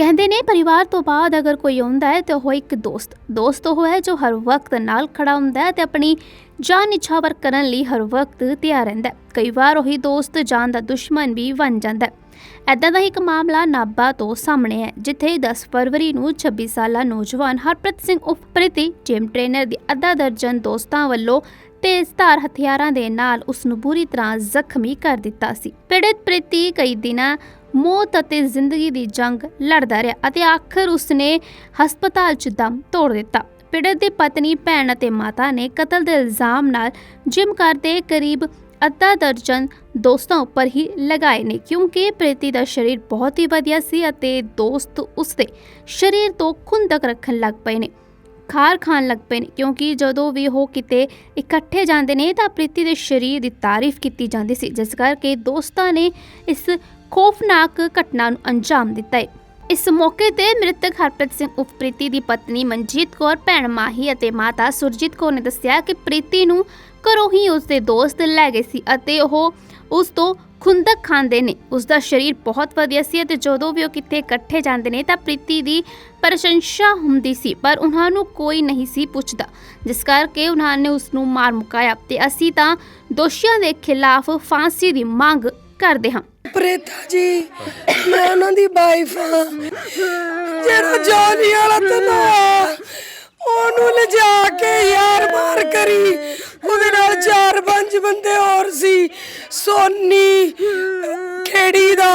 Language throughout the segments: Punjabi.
ਕਹਿੰਦੇ ਨੇ, ਪਰਿਵਾਰ ਤੋਂ ਬਾਅਦ ਅਗਰ ਕੋਈ ਆਉਂਦਾ ਹੈ ਤਾਂ ਉਹ ਇੱਕ ਦੋਸਤ ਦੋਸਤ ਉਹ ਹੈ ਜੋ ਹਰ ਵਕਤ ਨਾਲ ਖੜਾ ਹੁੰਦਾ ਹੈ ਤੇ ਆਪਣੀ ਜਾਨ ਨਿਛਾਵਰ ਕਰਨ ਲਈ ਹਰ ਵਕਤ ਤਿਆਰ ਰਹਿੰਦਾ ਹੈ। ਕਈ ਵਾਰ ਉਹੀ ਦੋਸਤ ਜਾਨ ਦਾ ਦੁਸ਼ਮਣ ਵੀ ਬਣ ਜਾਂਦਾ ਹੈ। ਐਦਾਂ ਦਾ ਇੱਕ ਮਾਮਲਾ ਨਾਭਾ ਤੋਂ ਸਾਹਮਣੇ ਹੈ, ਜਿੱਥੇ 10 ਫਰਵਰੀ ਨੂੰ 26 ਸਾਲਾ ਨੌਜਵਾਨ ਹਰਪ੍ਰੀਤ ਸਿੰਘ ਉਫ ਪ੍ਰੀਤੀ ਜਿਮ ਟ੍ਰੇਨਰ ਦੀ ਅੱਧਾ ਦਰਜਨ ਦੋਸਤਾਂ ਵੱਲੋਂ ਤੇਜ਼ਧਾਰ ਹਥਿਆਰਾਂ ਦੇ ਨਾਲ ਉਸ ਨੂੰ ਬੁਰੀ ਤਰ੍ਹਾਂ ਜ਼ਖਮੀ ਕਰ ਦਿੱਤਾ ਸੀ। ਪੀੜਤ ਪ੍ਰੀਤੀ ਕਈ ਦਿਨਾਂ ਮੌਤ ਅਤੇ ਜ਼ਿੰਦਗੀ ਦੀ ਜੰਗ ਲੜਦਾ ਰਿਹਾ ਅਤੇ ਆਖਰ ਉਸਨੇ ਹਸਪਤਾਲ 'ਚ ਦਮ ਤੋੜ ਦਿੱਤਾ। ਪੀੜਤ ਦੀ ਪਤਨੀ, ਭੈਣ ਅਤੇ ਮਾਤਾ ਨੇ ਕਤਲ ਦੇ ਇਲਜ਼ਾਮ ਨਾਲ ਜਿਮ ਕਰਦੇ ਕਰੀਬ ਅੱਧਾ ਦਰਜਨ ਦੋਸਤਾਂ ਉੱਪਰ ਹੀ ਲਗਾਏ ਨੇ, ਕਿਉਂਕਿ ਪ੍ਰੀਤੀ ਦਾ ਸਰੀਰ ਬਹੁਤ ਹੀ ਵਧੀਆ ਸੀ ਅਤੇ ਦੋਸਤ ਉਸਦੇ ਸਰੀਰ ਤੋਂ ਖੁੰਦਕ ਰੱਖਣ ਲੱਗ ਪਏ ਨੇ, ਖਾਰ ਖਾਣ ਲੱਗ ਪਏ ਨੇ, ਕਿਉਂਕਿ ਜਦੋਂ ਵੀ ਉਹ ਕਿਤੇ ਇਕੱਠੇ ਜਾਂਦੇ ਨੇ ਤਾਂ ਪ੍ਰੀਤੀ ਦੇ ਸਰੀਰ ਦੀ ਤਾਰੀਫ ਕੀਤੀ ਜਾਂਦੀ ਸੀ, ਜਿਸ ਕਰਕੇ ਦੋਸਤਾਂ ਨੇ ਇਸ ਖੌਫਨਾਕ ਘਟਨਾ ਨੂੰ ਅੰਜਾਮ ਦਿੱਤਾ ਹੈ। ਇਸ ਮੌਕੇ ਤੇ ਮ੍ਰਿਤਕ ਹਰਪ੍ਰੀਤ ਸਿੰਘ ਉਫ ਪ੍ਰੀਤੀ ਦੀ ਪਤਨੀ ਮਨਜੀਤ ਕੌਰ, ਭੈਣ ਮਾਹੀ ਅਤੇ ਮਾਤਾ ਸੁਰਜੀਤ ਕੌਰ ਨੇ ਦੱਸਿਆ ਕਿ ਪ੍ਰੀਤੀ ਨੂੰ ਘਰੋਂ ਹੀ ਉਸ ਦੇ ਦੋਸਤ ਲੈ ਗਏ ਸੀ ਅਤੇ ਉਹ ਉਸ ਤੋਂ ਖੁੰਦਕ ਖਾਂਦੇ ਨੇ। ਉਸ ਦਾ ਸਰੀਰ ਬਹੁਤ ਵਧੀਆ ਸੀ ਅਤੇ ਜਦੋਂ ਵੀ ਉਹ ਕਿਤੇ ਇਕੱਠੇ ਜਾਂਦੇ ਨੇ ਤਾਂ ਪ੍ਰੀਤੀ ਦੀ ਪ੍ਰਸ਼ੰਸਾ ਹੁੰਦੀ ਸੀ, ਪਰ ਉਹਨਾਂ ਨੂੰ ਕੋਈ ਨਹੀਂ ਸੀ ਪੁੱਛਦਾ। ਜਿਸ ਕਰਕੇ ਉਹਨਾਂ ਨੇ ਉਸ ਨੂੰ ਮਾਰ ਮੁਕਾਇਆ ਤੇ ਅਸੀਂ ਤਾਂ ਦੋਸ਼ੀਆਂ ਦੇ ਖਿਲਾਫ ਫਾਂਸੀ ਦੀ ਮੰਗ ਕਰਦੇ ਹਾਂ। ਪ੍ਰੀਤਾ ਜੀ ਮੈਂ ਉਹਨਾਂ ਦੀ ਵਾਈਫ ਆ ਜਿਹੜਾ ਜੋਨੀ ਵਾਲਾ ਤਨਾ ਉਹਨੂੰ ਲਿਜਾ ਕੇ ਯਾਰ ਮਾਰ ਕਰੀ। ਉਹਦੇ ਨਾਲ ਚਾਰ ਪੰਜ ਬੰਦੇ ਹੋਰ ਸੀ ਸੋਨੀ ਖੇੜੀ ਦਾ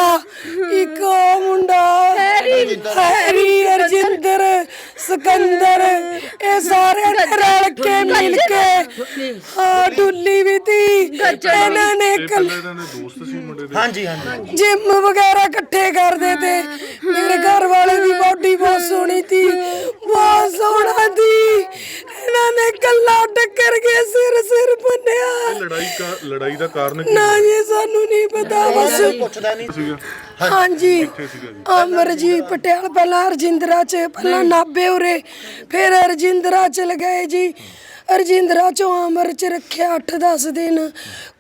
ਇੱਕ ਉਹ ਮੁੰਡਾ ਹੈਰੀ। ਹੈਰੀ ਅਰਜਿੰਦਰ ਸਿਕੰਦਰ ਇਹ ਸਾਰੇ ਰਲ ਕੇ ਮਿਲ ਕੇ ਹਾਂ ਡੁੱਲੀ ਵੀ ਤੀ। ਇਹਨਾਂ ਨੇ ਇਹਨਾਂ ਦੇ ਦੋਸਤ ਸੀ ਮੁੰਡੇ ਦੇ। ਹਾਂਜੀ ਹਾਂਜੀ। ਜਿਮ ਵਗੈਰਾ ਇਕੱਠੇ ਕਰਦੇ ਤੇ ਮੇਰੇ ਘਰ ਵਾਲੇ ਦੀ ਬਾਡੀ ਬਹੁਤ ਸੋਹਣੀ ਤੀ ਬਹੁਤ ਸੋਹਣਾ ਤੀ। ਇਹਨਾਂ ਨੇ ਕੱਲਾ ਟੱਕਰ ਕੇ ਸਿਰ ਸਿਰ ਬੰਨਿਆ। ਇਹ ਲੜਾਈ ਦਾ ਲੜਾਈ ਦਾ ਕਾਰਨ ਕੀ ਨਾ ਜੀ ਸਾਨੂੰ ਨਹੀਂ ਪਤਾ ਬਸ ਪੁੱਛਦਾ ਨਹੀਂ ਸੀਗਾ ਹਾਂਜੀ। ਸੀਗਾ ਜੀ। ਪਟਿਆਲ ਪਹਿਲਾਂ ਰਜਿੰਦਰਾ ਚ ਪਹਿਲਾਂ ਨਾਬੇ ਉਰੇ ਫਿਰ ਰਜਿੰਦਰਾ ਚ ਲਗਾਏ ਜੀ। ਰਜਿੰਦਰਾ ਚੋਂ ਅਮਰ ਚ ਰੱਖਿਆ 8-10 ਦਿਨ।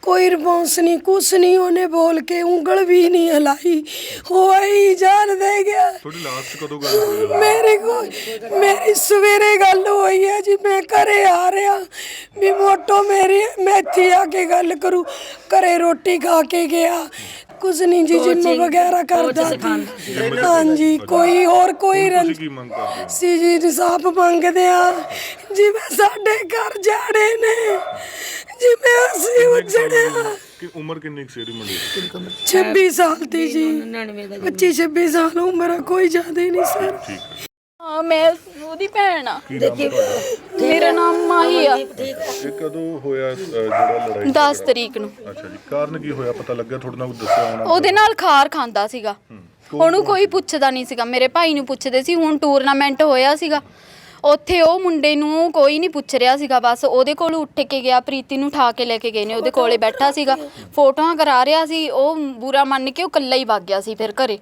ਕੋਈ ਰਿਸਪੌਂਸ ਨਹੀਂ ਕੁਛ ਨਹੀਂ ਉਹਨੇ ਬੋਲ ਕੇ ਉਂਗਲ ਵੀ ਨਹੀਂ ਹਲਾਈ। ਹੋਈ ਜਾਨ ਦੇ ਗਿਆ। ਤੁਹਾਡੀ ਲਾਸਟ ਕਦੋਂ ਗੱਲ ਹੋਈ? ਮੇਰੇ ਕੋਲ ਮੇਰੀ ਸਵੇਰੇ ਗੱਲ ਹੋਈ ਹੈ ਜੀ ਮੈਂ ਘਰੇ ਆ ਰਿਹਾ। ਵੀ ਮੋਟੋ ਮੇਰੀ ਮੈਂ ਇੱਥੇ ਆ ਕੇ ਗੱਲ ਕਰੂ। ਘਰੇ ਰੋਟੀ ਖਾ ਕੇ ਗਿਆ। ਕੁਝ ਨਹੀਂ ਜੀ ਜਿੰਮ ਵਗੈਰਾ ਕਰਦਾ ਸੀ। ਹਾਂਜੀ ਕੋਈ ਹੋਰ ਕੋਈ ਰੰਜ ਤੁਸੀਂ ਕੀ ਮੰਗ ਕਰਦੇ ਹੋ? ਸੀ ਜੀ ਇਨਸਾਫ ਮੰਗਦੇ ਆ ਜਿਵੇਂ ਸਾਡੇ ਘਰ ਜਾੜੇ ਨੇ ਜਿਵੇਂ ਅਸੀਂ ਉਜੜਿਆ ਕਿ ਉਮਰ ਕਿੰਨੀ ਕੁ ਸੀ ਇਹਦੀ ਮੁੰਡੇ ਦੀ? 26 ਸਾਲ ਦੀ ਜੀ। 25 26 ਸਾਲ ਉਮਰ ਆ, ਕੋਈ ਜ਼ਿਆਦਾ ਹੀ ਨਹੀਂ ਸਰ। ਠੀਕ ਹੈ। ਹਾਂ ਮੈਂ ਉਹਦੀ ਭੈਣ ਆ। ਕੀ ਨਾਮ ਹੈ ਤੁਹਾਡਾ? ਮੇਰਾ ਨਾਮ ਮਾਹੀ ਆ। ਇਹ ਕਦੋਂ ਹੋਇਆ ਅ, ਜਿਹੜਾ ਲੜਾਈ 10 ਤਰੀਕ ਨੂੰ। ਅੱਛਾ ਜੀ ਕਾਰਨ ਕੀ ਹੋਇਆ? ਪਤਾ ਲੱਗਿਆ ਤੁਹਾਡੇ ਨਾਲ ਕੋਈ ਦੱਸਿਆ ਹੋਣਾ? ਉਹਦੇ ਨਾਲ ਖਾਰ ਖਾਂਦਾ ਸੀਗਾ। ਉਹਨੂੰ ਕੋਈ ਪੁੱਛਦਾ ਨਹੀਂ ਸੀਗਾ। ਮੇਰੇ ਭਾਈ ਨੂੰ ਪੁੱਛਦੇ ਸੀ ਹੁਣ ਟੂਰਨਾਮੈਂਟ ਹੋਇਆ ਸੀਗਾ। ਉੱਥੇ ਉਹ ਮੁੰਡੇ ਨੂੰ ਕੋਈ ਨਹੀਂ ਪੁੱਛ ਰਿਹਾ ਸੀਗਾ ਬਸ ਉਹਦੇ ਕੋਲ ਉੱਠ ਕੇ ਗਿਆ ਪ੍ਰੀਤੀ ਨੂੰ ਉਠਾ ਕੇ ਲੈ ਕੇ ਗਏ ਨੇ ਉਹਦੇ ਕੋਲੇ ਬੈਠਾ ਸੀਗਾ ਫੋਟੋਆਂ ਕਰਾ ਰਿਹਾ ਸੀ ਉਹ ਬੁਰਾ ਮੰਨ ਕੇ ਉਹ ਇਕੱਲਾ ਹੀ ਵਗ ਗਿਆ ਸੀ ਫਿਰ ਘਰੇ।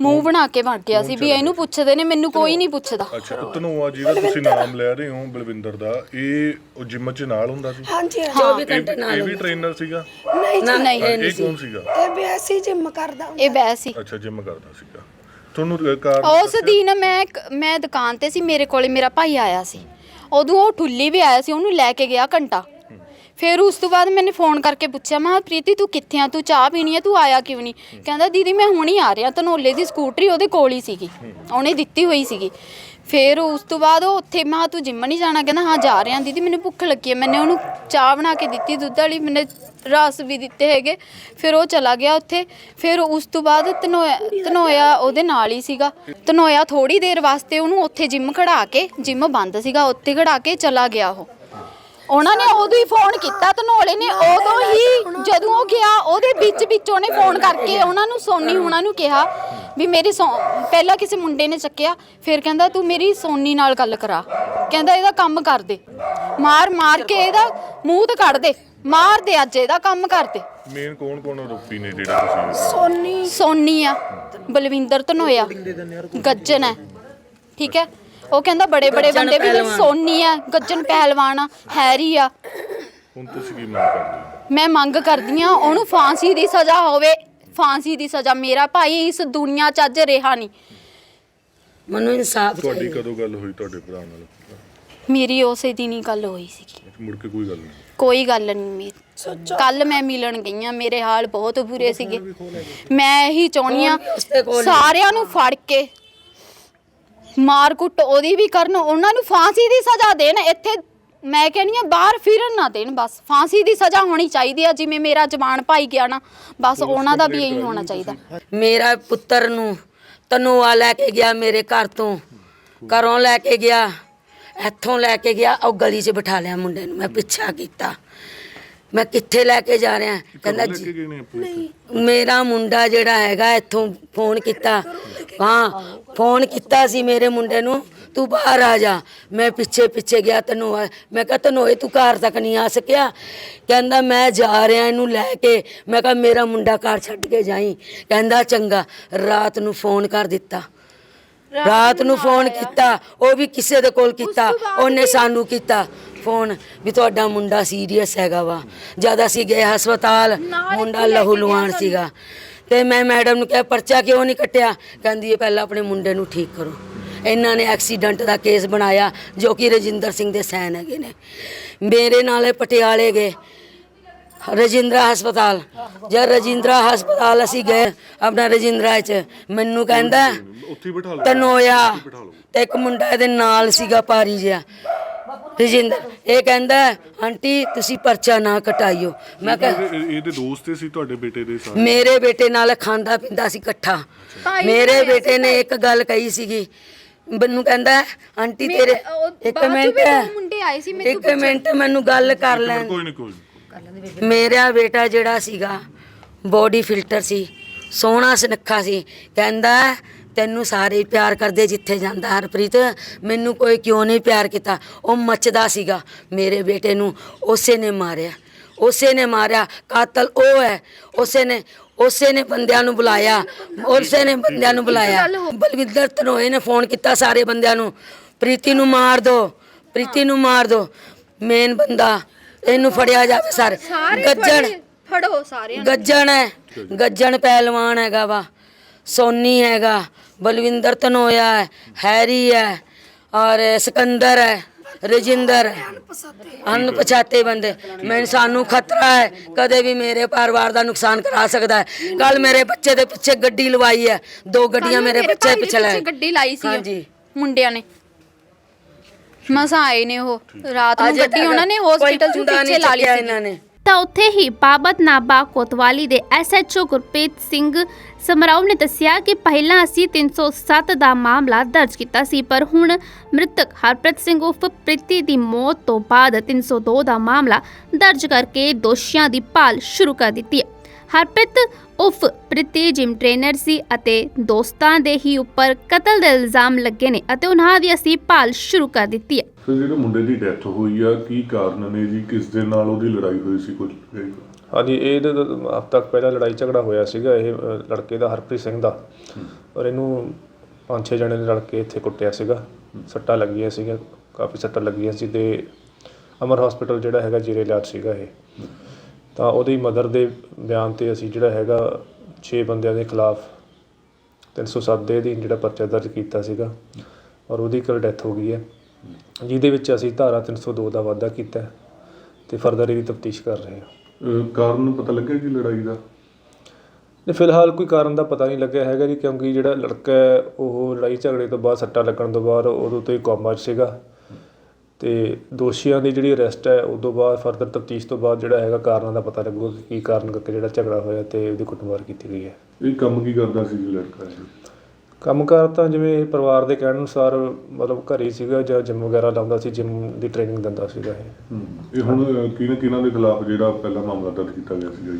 ਮੂੰਹ ਬਣਾ ਕੇ ਵਗ ਗਿਆ ਸੀ ਵੀ ਇਹਨੂੰ ਪੁੱਛਦੇ ਨੇ ਮੈਨੂੰ ਕੋਈ ਨਹੀਂ ਪੁੱਛਦਾ। ਅੱਛਾ ਧਨੋਆ ਜਿਹਦਾ ਤੁਸੀਂ ਨਾਮ ਲੈ ਰਹੇ ਹੋ ਬਲਵਿੰਦਰ ਦਾ ਇਹ ਉਹ ਜਿਮ 'ਚ ਨਾਲ ਹੁੰਦਾ ਸੀ? ਹਾਂਜੀ ਇਹ ਇਹ ਵੀ ਟ੍ਰੇਨਰ ਸੀਗਾ? ਨਹੀਂ ਜੀ ਨਹੀਂ ਇਹ ਕੌਣ ਸੀਗਾ? ਇਹ ਵੀ ਐਸੀ ਜਿੰਮ ਕਰਦਾ ਇਹ ਬੈਸ ਅੱਛਾ ਜਿਮ ਕਰਦਾ ਸੀਗਾ। ਤੁਹਾਨੂੰ ਅ, ਕਾਰਨ ਉਸ ਦਿਨ ਮੈਂ ਮੈਂ ਦੁਕਾਨ ਤੇ ਸੀ ਮੇਰੇ ਕੋਲੇ ਮੇਰਾ ਭਾਈ ਆਇਆ ਸੀ। ਉਦੋਂ ਉਹ ਠੁੱਲੀ ਵੀ ਆਇਆ ਸੀ ਉਹਨੂੰ ਲੈ ਕੇ ਗਿਆ ਘੰਟਾ। ਫਿਰ ਉਸ ਤੋਂ ਬਾਅਦ ਮੈंने ਫੋਨ ਕਰਕੇ ਪੁੱਛਿਆ ਮੈਂ ਪ੍ਰੀਤੀ ਤੂੰ ਕਿੱਥੇ ਆ? ਤੂੰ ਚਾਹ ਪੀਣੀ ਆ? ਤੂੰ ਆਇਆ ਕਿਉਂ ਨਹੀਂ? ਕਹਿੰਦਾ ਦੀਦੀ ਮੈਂ ਹੁਣੀ ਆ ਰਿਹਾ ਧਨੋਲੇ ਦੀ ਸਕੂਟਰੀ ਉਹਦੇ ਕੋਲ ਹੀ ਸੀਗੀ। ਉਹਨੇ ਦਿੱਤੀ ਹੋਈ ਸੀਗੀ। ਫਿਰ ਉਸ ਤੋਂ ਬਾਅਦ ਉਹ ਉੱਥੇ ਮੈਂ ਕਿਹਾ, ਤੂੰ ਜਿੰਮ ਨਹੀਂ ਜਾਣਾ? ਕਹਿੰਦਾ ਹਾਂ ਜਾ ਰਿਹਾ ਦੀਦੀ ਮੈਨੂੰ ਭੁੱਖ ਲੱਗੀ ਹੈ। ਮੈंने ਉਹਨੂੰ ਚਾਹ ਬਣਾ ਕੇ ਦਿੱਤੀ ਦੁੱਧ ਵਾਲੀ ਮੈंने ਰਸ ਵੀ ਦਿੱਤੇ ਹੈਗੇ। ਫਿਰ ਉਹ ਚਲਾ ਗਿਆ ਉੱਥੇ। ਫਿਰ ਉਸ ਤੋਂ ਬਾਅਦ ਧਨੋਇਆ ਧਨੋਇਆ ਉਹਦੇ ਨਾਲ ਹੀ ਸੀਗਾ। ਧਨੋਇਆ ਥੋੜੀ ਦੇਰ ਵਾਸਤੇ ਉਹਨੂੰ ਉੱਥੇ ਜਿੰਮ ਖੜਾ ਕੇ ਜਿੰਮ ਬੰਦ ਸੀਗਾ ਉੱਥੇ ਖੜਾ ਕੇ ਚਲਾ ਗਿਆ ਉਹ। ਉਹਨਾਂ ਨੇ ਉਦੋਂ ਹੀ ਫੋਨ ਕੀਤਾ ਧਨੋਲੇ ਨੇ ਉਦੋਂ ਹੀ ਜਦੋਂ ਉਹ ਗਿਆ ਉਹਦੇ ਵਿੱਚ ਵਿੱਚ ਉਹਨੇ ਫੋਨ ਕਰਕੇ ਉਹਨਾਂ ਨੂੰ ਸੋਨੀ ਹੁਣਾਂ ਨੂੰ ਕਿਹਾ ਵੀ ਮੇਰੀ ਸੋ- ਪਹਿਲਾਂ ਕਿਸੇ ਮੁੰਡੇ ਨੇ ਚੱਕਿਆ ਫਿਰ ਕਹਿੰਦਾ ਤੂੰ ਮੇਰੀ ਸੋਨੀ ਨਾਲ ਗੱਲ ਕਰਾ। ਕਹਿੰਦਾ ਇਹਦਾ ਕੰਮ ਕਰ ਦੇ। ਮਾਰ ਮਾਰ ਕੇ ਇਹਦਾ ਮੂੰਹ ਤੇ ਕੱਢ ਦੇ। ਮਾਰ ਦੇ ਅੱਜ ਇਹਦਾ ਕੰਮ ਕਰ ਦੇ। ਮੇਨ ਕੌਣ ਕੌਣ ਆਰੋਪੀ ਨੇ ਜਿਹੜੇ ਤੁਸੀਂ ਸੋਨੀ। ਸੋਨੀ ਆ। ਬਲਵਿੰਦਰ ਧਨੋਇਆ। ਗੱਜਨ ਹੈ। ਠੀਕ ਹੈ? ਉਹ ਕਹਿੰਦਾ ਬੜੇ ਬੜੇ ਬੰਦੇ ਵੀ ਸੋਨੀ ਆ ਗੱਜਨ ਪਹਿਲਵਾਨ ਆ ਹੈਰੀ ਆ। ਹੁਣ ਤੁਸੀਂ ਕੀ ਮੰਗ ਕਰਦੇ ਹੋ? ਮੈਂ ਮੰਗ ਕਰਦੀ ਆ ਉਹਨੂੰ ਫਾਂਸੀ ਦੀ ਸਜ਼ਾ ਹੋਵੇ। ਫਾਂਸੀ ਦੀ ਸਜ਼ਾ। ਮੇਰਾ ਭਾਈ ਇਸ ਦੁਨੀਆ 'ਚ ਅੱਜ ਰਿਹਾ ਨਹੀਂ। ਮੈਨੂੰ ਇਨਸਾਫ ਤੁਹਾਡੀ ਚਾਹੀਦਾ। ਕਦੋਂ ਗੱਲ ਹੋਈ ਤੁਹਾਡੇ ਭਰਾ ਨਾਲ? ਮੇਰੀ ਉਸੇ ਦਿਨ ਹੀ ਗੱਲ ਹੋਈ ਸੀਗੀ। ਮੁੜ ਕੇ ਕੋਈ ਗੱਲ ਨਹੀਂ। ਕੋਈ ਗੱਲ ਨਹੀਂ ਮੇਰੀ ਕੱਲ ਮੈਂ ਮਿਲਣ ਗਈ ਆ ਮੇਰੇ ਹਾਲ ਬਹੁਤ ਬੁਰੇ ਸੀਗੇ। ਮੈਂ ਇਹੀ ਚਾਹੁੰਦੀ ਆ ਉਸਦੇ ਕੋਲ ਹੀ। ਸਾਰਿਆਂ ਨੂੰ ਫੜ ਕੇ ਮਾਰ ਕੁੱਟ ਉਹਦੀ ਵੀ ਕਰਨ ਉਹਨਾਂ ਨੂੰ ਫਾਂਸੀ ਦੀ ਸਜ਼ਾ ਦੇਣ। ਇੱਥੇ ਮੈਂ ਕਹਿੰਦੀ ਆ ਬਾਹਰ ਫਿਰਨ ਨਾ ਦੇਣ ਬਸ। ਫਾਂਸੀ ਦੀ ਸਜ਼ਾ ਹੋਣੀ ਚਾਹੀਦੀ ਆ ਜਿਵੇਂ ਮੇਰਾ ਜਵਾਨ ਭਾਈ ਗਿਆ ਨਾ ਬਸ ਉਹਨਾਂ ਦਾ ਵੀ ਇਹੀ ਹੋਣਾ ਚਾਹੀਦਾ। ਮੇਰਾ ਪੁੱਤਰ ਨੂੰ ਤਨੂਆ ਲੈ ਕੇ ਗਿਆ ਮੇਰੇ ਘਰ ਤੋਂ। ਘਰੋਂ ਲੈ ਕੇ ਗਿਆ ਇੱਥੋਂ ਲੈ ਕੇ ਗਿਆ ਉਹ ਗਲੀ 'ਚ ਬਿਠਾ ਲਿਆ ਮੁੰਡੇ ਨੂੰ ਮੈਂ ਪਿੱਛਾ ਕੀਤਾ। ਮੈਂ ਕਿੱਥੇ ਲੈ ਕੇ ਜਾ ਰਿਹਾ? ਕਹਿੰਦਾ ਲੈ ਜੀ ਗਏ ਨੇ ਮੇਰਾ ਮੁੰਡਾ ਜਿਹੜਾ ਹੈਗਾ ਇੱਥੋਂ ਫੋਨ ਕੀਤਾ। ਹਾਂ ਫੋਨ ਕੀਤਾ ਸੀ ਮੇਰੇ ਮੁੰਡੇ ਨੂੰ ਤੂੰ ਬਾਹਰ ਆ ਜਾ ਮੈਂ ਪਿੱਛੇ ਪਿੱਛੇ ਗਿਆ ਤੈਨੂੰ ਮੈਂ ਕਿਹਾ ਤੈਨੂੰ ਤੂੰ ਘਰ ਤੱਕ ਨਹੀਂ ਆ ਸਕਿਆ? ਕਹਿੰਦਾ ਮੈਂ ਜਾ ਰਿਹਾ ਇਹਨੂੰ ਲੈ ਕੇ। ਮੈਂ ਕਿਹਾ ਮੇਰਾ ਮੁੰਡਾ ਘਰ ਛੱਡ ਕੇ ਜਾਈ। ਕਹਿੰਦਾ ਚੰਗਾ ਰਾਤ ਨੂੰ ਫੋਨ ਕਰ ਦਿੱਤਾ। ਰਾਤ ਨੂੰ ਫੋਨ ਕੀਤਾ ਉਹ ਵੀ ਕਿਸੇ ਦੇ ਕੋਲ ਕੀਤਾ ਉਹਨੇ ਸਾਨੂੰ ਕੀਤਾ। ਫੋਨ ਵੀ ਤੁਹਾਡਾ ਮੁੰਡਾ ਸੀਰੀਅਸ ਹੈਗਾ ਵਾ। ਜਦ ਅਸੀਂ ਗਏ ਹਸਪਤਾਲ ਮੁੰਡਾ ਲਹੂ ਲੁਹਾਨ ਸੀਗਾ। ਤੇ ਮੈਂ ਮੈਡਮ ਨੂੰ ਕਿਹਾ ਪਰਚਾ ਕਿਉਂ ਨਹੀਂ ਕੱਟਿਆ? ਕਹਿੰਦੀ ਇਹ ਪਹਿਲਾਂ ਆਪਣੇ ਮੁੰਡੇ ਨੂੰ ਠੀਕ ਕਰੋ। ਇਹਨਾਂ ਨੇ ਐਕਸੀਡੈਂਟ ਦਾ ਕੇਸ ਬਣਾਇਆ ਜੋ ਕਿ ਰਜਿੰਦਰ ਸਿੰਘ ਦੇ ਸੈਨ ਹੈਗੇ ਨੇ। ਮੇਰੇ ਨਾਲ ਪਟਿਆਲੇ ਗਏ। ਰਜਿੰਦਰਾ ਹਸਪਤਾਲ। ਜਦ ਰਜਿੰਦਰਾ ਹਸਪਤਾਲ ਅਸੀਂ ਗਏ ਆਪਣਾ ਰਜਿੰਦਰਾ ਚ ਮੈਨੂੰ ਕਹਿੰਦਾ ਉੱਥੇ ਹੀ ਬਿਠਾ ਲਓ ਤਨੋਇਆ ਤੇ ਇੱਕ ਮੁੰਡਾ ਇਹਦੇ ਨਾਲ ਸੀਗਾ ਪਾਰੀ ਜਿਹਾ। ਰਜਿੰਦਰ ਇਹ ਕਹਿੰਦਾ ਆਂਟੀ ਤੁਸੀਂ ਪਰਚਾ ਨਾ ਕਟਾਈਓ। ਮੈਂ ਕਿਹਾ ਇਹਦੇ ਇਹਦੇ ਦੋਸਤ ਸੀ ਤੁਹਾਡੇ ਬੇਟੇ ਦੇ ਸਾਰੇ? ਮੇਰੇ ਬੇਟੇ ਨਾਲ ਖਾਂਦਾ ਪੀਂਦਾ ਸੀ ਇਕੱਠਾ। ਮੇਰੇ ਬੇਟੇ ਨੇ ਇੱਕ ਗੱਲ ਕਹੀ ਸੀਗੀ। ਮੈਨੂੰ ਕਹਿੰਦਾ ਆਂਟੀ ਤੇਰੇ ਇੱਕ ਮਿੰਟ ਮੁੰਡੇ ਆਏ ਸੀ ਇੱਕ ਮਿੰਟ ਮੈਨੂੰ ਗੱਲ ਕਰ ਲੈਣ ਕੋਈ ਨਹੀਂ ਕੋਈ ਨਹੀਂ ਮੇਰਾ ਬੇਟਾ ਜਿਹੜਾ ਸੀਗਾ ਬੋਡੀ ਫਿਲਟਰ ਸੀ ਸੋਹਣਾ ਸੁਨੱਖਾ ਸੀ ਕਹਿੰਦਾ ਤੈਨੂੰ ਸਾਰੇ ਪਿਆਰ ਕਰਦੇ ਜਿੱਥੇ ਜਾਂਦਾ ਹਰਪ੍ਰੀਤ ਮੈਨੂੰ ਕੋਈ ਕਿਉਂ ਨਹੀਂ ਪਿਆਰ ਕੀਤਾ? ਉਹ ਮੱਚਦਾ ਸੀਗਾ ਮੇਰੇ ਬੇਟੇ ਨੂੰ ਉਸੇ ਨੇ ਮਾਰਿਆ। ਉਸੇ ਨੇ ਮਾਰਿਆ ਕਾਤਲ ਉਹ ਹੈ ਉਸੇ ਨੇ ਉਸੇ ਨੇ ਬੰਦਿਆਂ ਨੂੰ ਬੁਲਾਇਆ ਉਸੇ ਨੇ ਬੰਦਿਆਂ ਨੂੰ ਬੁਲਾਇਆ। ਬਲਵਿੰਦਰ ਧਨੋਏ ਨੇ ਫੋਨ ਕੀਤਾ ਸਾਰੇ ਬੰਦਿਆਂ ਨੂੰ ਪ੍ਰੀਤੀ ਨੂੰ ਮਾਰ ਦੋ ਪ੍ਰੀਤੀ ਨੂੰ ਮਾਰ ਦੋ। ਮੇਨ ਬੰਦਾ ਇਹਨੂੰ ਫੜਿਆ ਜਾਵੇ ਸਰ। ਗੱਜਣ। ਫੜੋ। ਸਾਰਿਆਂ ਗੱਜਣ ਹੈ। ਗੱਜਣ ਪਹਿਲਵਾਨ ਹੈਗਾ ਵਾ। ਸੋਨੀ ਹੈਗਾ। ਬਲਵਿੰਦਰ ਧਨੋਇਆ ਹੈ। ਹੈਰੀ ਹੈ। ਔਰ ਸਿਕੰਦਰ ਹੈ। ਰਜਿੰਦਰ ਹੈ। ਅਨਪਛਾਤੇ ਬੰਦੇ। ਮੈਨੂੰ ਸਾਨੂੰ ਖਤਰਾ ਹੈ। ਕਦੇ ਵੀ ਮੇਰੇ ਪਰਿਵਾਰ ਦਾ ਨੁਕਸਾਨ ਕਰਾ ਸਕਦਾ ਹੈ। ਕੱਲ ਮੇਰੇ ਬੱਚੇ ਦੇ ਪਿੱਛੇ ਗੱਡੀ ਲਵਾਈ ਹੈ। ਦੋ ਗੱਡੀਆਂ ਮੇਰੇ ਬੱਚੇ ਪਿੱਛੇ ਲੈ ਗੱਡੀ ਲਾਈ ਸੀ ਹਾਂਜੀ। ਮੁੰਡਿਆਂ ਨੇ। ਮਸਾਂ ਆਏ ਨੇ ਉਹ। ਰਾਤ ਨੂੰ ਗੱਡੀ ਉਹਨਾਂ ਨੇ ਹਸਪੀਟਲ ਚ ਪਿੱਛੇ ਲਾ ਲਈ ਸੀ ਇਹਨਾਂ ਨੇ। ਤਾਂ ਉੱਥੇ ਹੀ ਬਾਬਤ ਨਾਬਾ ਕੋਤਵਾਲੀ ਦੇ ਐਸਐਚਓ ਗੁਰਪ੍ਰੀਤ ਸਿੰਘ ਸਮਰਾਉ ਨੇ ਦੱਸਿਆ ਕਿ ਪਹਿਲਾਂ ਅਸੀਂ 307 ਦਾ ਮਾਮਲਾ ਦਰਜ ਕੀਤਾ ਸੀ ਪਰ ਹੁਣ ਮ੍ਰਿਤਕ ਹਰਪ੍ਰੀਤ ਸਿੰਘ ਉਫ ਪ੍ਰੀਤੀ ਦੀ ਮੌਤ ਤੋਂ ਬਾਅਦ 302 ਦਾ ਮਾਮਲਾ ਦਰਜ ਕਰਕੇ ਦੋਸ਼ੀਆਂ ਦੀ ਭਾਲ ਸ਼ੁਰੂ ਕਰ ਦਿੱਤੀ ਹੈ। ਹਰਪ੍ਰੀਤ ਉਫ ਪ੍ਰੀਤੀ ਜਿਮ ਟ੍ਰੇਨਰ ਸੀ ਅਤੇ ਦੋਸਤਾਂ ਦੇ ਹੀ ਉੱਪਰ ਕਤਲ ਦੇ ਇਲਜ਼ਾਮ ਲੱਗੇ ਨੇ ਅਤੇ ਉਹਨਾਂ ਦੀ ਅਸੀਂ ਭਾਲ ਸ਼ੁਰੂ ਕਰ ਦਿੱਤੀ ਹੈ। ਫਿਰ ਜਿਹੜੇ ਮੁੰਡੇ ਦੀ ਡੈਥ ਹੋਈ ਆ ਕੀ ਕਾਰਨ ਨੇ ਜੀ? ਕਿਸ ਦੇ ਨਾਲ ਉਹਦੀ ਲੜਾਈ ਹੋਈ ਸੀ ਕੁਝ? ਹਾਂਜੀ ਇਹ ਹਫ਼ਤਾ ਤੱਕ ਪਹਿਲਾਂ ਲੜਾਈ ਝਗੜਾ ਹੋਇਆ ਸੀਗਾ ਇਹ ਅ, ਲੜਕੇ ਦਾ ਹਰਪ੍ਰੀਤ ਸਿੰਘ ਦਾ। ਔਰ ਇਹਨੂੰ ਪੰਜ ਛੇ ਜਣੇ ਨੇ ਲੜ ਕੇ ਇੱਥੇ ਕੁੱਟਿਆ ਸੀਗਾ। ਸੱਟਾਂ ਲੱਗੀਆਂ ਸੀਗੀਆਂ ਕਾਫੀ ਸੱਟਾਂ ਲੱਗੀਆਂ ਸੀ ਤੇ ਅਮਰ ਹਸਪੀਟਲ ਜਿਹੜਾ ਹੈਗਾ ਜੀਰੇ ਇਲਾਜ ਸੀਗਾ ਇਹ। ਤਾਂ ਉਹਦੀ ਮਦਰ ਦੇ ਬਿਆਨ ਤੇ ਅਸੀਂ ਜਿਹੜਾ ਹੈਗਾ 6 ਬੰਦਿਆਂ ਦੇ ਖਿਲਾਫ 307 ਦੇ ਅਧੀਨ ਜਿਹੜਾ ਪਰਚਾ ਦਰਜ ਕੀਤਾ ਸੀਗਾ ਔਰ ਉਹਦੀ ਕੱਲ ਡੈਥ ਹੋ ਗਈ ਹੈ। ਜਿਹਦੇ ਵਿੱਚ ਅਸੀਂ ਧਾਰਾ 302 ਦਾ ਵਾਅਦਾ ਕੀਤਾ ਹੈ ਤੇ ਫਰਦਰ ਇਹਦੀ ਤਫਤੀਸ਼ ਕਰ ਰਹੇ ਹਾਂ। ਕਾਰਨ ਪਤਾ ਲੱਗਿਆ ਜੀ ਲੜਾਈ ਦਾ? ਤੇ ਫਿਲਹਾਲ ਕੋਈ ਕਾਰਨ ਦਾ ਪਤਾ ਨਹੀਂ ਲੱਗਿਆ ਹੈਗਾ ਜੀ ਕਿਉਂਕਿ ਜਿਹੜਾ ਲੜਕਾ ਹੈ ਉਹ ਲੜਾਈ ਝਗੜੇ ਤੋਂ ਬਾਅਦ ਸੱਟਾ ਲੱਗਣ ਤੋਂ ਬਾਅਦ ਉਦੋਂ ਤੋਂ ਹੀ ਕੋਮਾ 'ਚ ਸੀਗਾ। ਤੇ ਦੋਸ਼ੀਆਂ ਦੀ ਜਿਹੜੀ ਅਰੈਸਟ ਹੈ ਉਸ ਤੋਂ ਬਾਅਦ ਫਰਦਰ ਤਫਤੀਸ਼ ਤੋਂ ਬਾਅਦ ਜਿਹੜਾ ਹੈਗਾ ਕਾਰਨਾਂ ਦਾ ਪਤਾ ਲੱਗੂਗਾ ਕਿ ਕੀ ਕਾਰਨ ਕਰਕੇ ਜਿਹੜਾ ਝਗੜਾ ਹੋਇਆ ਤੇ ਉਹਦੀ ਕੁੱਟਮਾਰ ਕੀਤੀ ਗਈ ਹੈ। ਇਹ ਕੰਮ ਕੀ ਕਰਦਾ ਸੀ ਜੀ ਲੜਕਾ ਇਹ? ਕੰਮਕਾਰ ਤਾਂ ਜਿਵੇਂ ਇਹ ਪਰਿਵਾਰ ਦੇ ਕਹਿਣ ਅਨੁਸਾਰ ਮਤਲਬ ਘਰੇ ਹੀ ਸੀਗਾ ਜਾਂ ਜਿਮ ਵਗੈਰਾ ਲਾਉਂਦਾ ਸੀ ਜਿਮ ਦੀ ਟ੍ਰੇਨਿੰਗ ਦਿੰਦਾ ਸੀਗਾ ਇਹ। ਇਹ ਹੁਣ ਕਿਹਨਾਂ ਕਿਹਨਾਂ ਦੇ ਖਿਲਾਫ ਜਿਹੜਾ ਪਹਿਲਾ ਮਾਮਲਾ ਦਰਜ ਕੀਤਾ ਗਿਆ ਸੀ ਜੀ?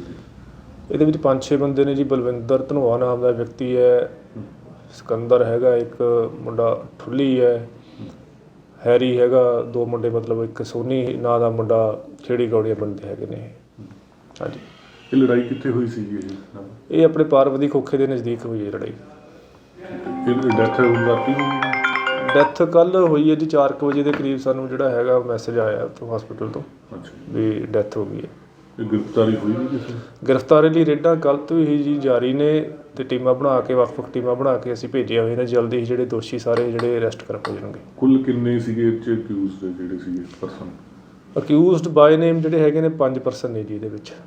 ਇਹਦੇ ਵਿੱਚ ਪੰਜ ਛੇ ਬੰਦੇ ਨੇ ਜੀ ਬਲਵਿੰਦਰ ਧਨੋਆ ਨਾਮ ਦਾ ਵਿਅਕਤੀ ਹੈ ਸਿਕੰਦਰ ਹੈਗਾ ਇੱਕ ਮੁੰਡਾ ਠੁੱਲੀ ਹੈ ਹੈਰੀ ਹੈਗਾ ਦੋ ਮੁੰਡੇ ਮਤਲਬ ਇੱਕ ਸੋਨੀ ਨਾਂ ਦਾ ਮੁੰਡਾ ਖੇੜੀ ਗੌੜੀਆਂ ਬੰਦੇ ਹੈਗੇ ਨੇ। ਹਾਂਜੀ ਇਹ ਲੜਾਈ ਕਿੱਥੇ ਹੋਈ ਸੀ ਜੀ ਇਹ ਆਪਣੇ ਪਾਰਵਤੀ ਖੋਖੇ ਦੇ ਨਜ਼ਦੀਕ ਹੋਈ ਹੈ ਲੜਾਈ ਇਹ ਡੈਥ ਰਾਤੀ? ਡੈਥ ਕੱਲ ਹੋਈ ਹੈ ਜੀ 4 ਵਜੇ ਦੇ ਕਰੀਬ ਸਾਨੂੰ ਜਿਹੜਾ ਹੈਗਾ ਮੈਸੇਜ ਆਇਆ ਤੋਂ ਹਸਪੀਟਲ ਤੋਂ ਅੱਛਾ ਵੀ ਡੈਥ ਹੋ ਗਈ ਹੈ ਗ੍ਰਿਫਤਾਰੀ ਹੋਈ ਨਹੀਂ ਕਿਸੇ? ਗ੍ਰਿਫਤਾਰੀ ਲਈ ਰੇਡਾਂ ਕੱਲ ਤੋਂ ਹੀ ਜੀ ਜਾਰੀ ਨੇ ਤੇ ਟੀਮਾਂ ਬਣਾ ਕੇ ਵੱਖ-ਵੱਖ ਟੀਮਾਂ ਬਣਾ ਕੇ ਅਸੀਂ ਭੇਜਿਆ ਹੋਏ ਨੇ। ਜਲਦੀ ਹੀ ਜਿਹੜੇ ਦੋਸ਼ੀ ਸਾਰੇ ਜਿਹੜੇ ਅਰੈਸਟ ਕਰ ਹੋ ਜਾਣਗੇ ਕੁੱਲ ਕਿੰਨੇ ਸੀਗੇ ਇਹ ਚ ਅਕਿਊਜ਼ਡ ਜਿਹੜੇ ਸੀਗੇ ਪਰਸਨ ਅਕਿਊਜ਼ਡ ਬਾਈ ਨੇਮ ਜਿਹੜੇ ਹੈਗੇ ਨੇ 5 ਪਰਸਨ ਨੇ ਜੀ ਇਹਦੇ ਵਿੱਚ।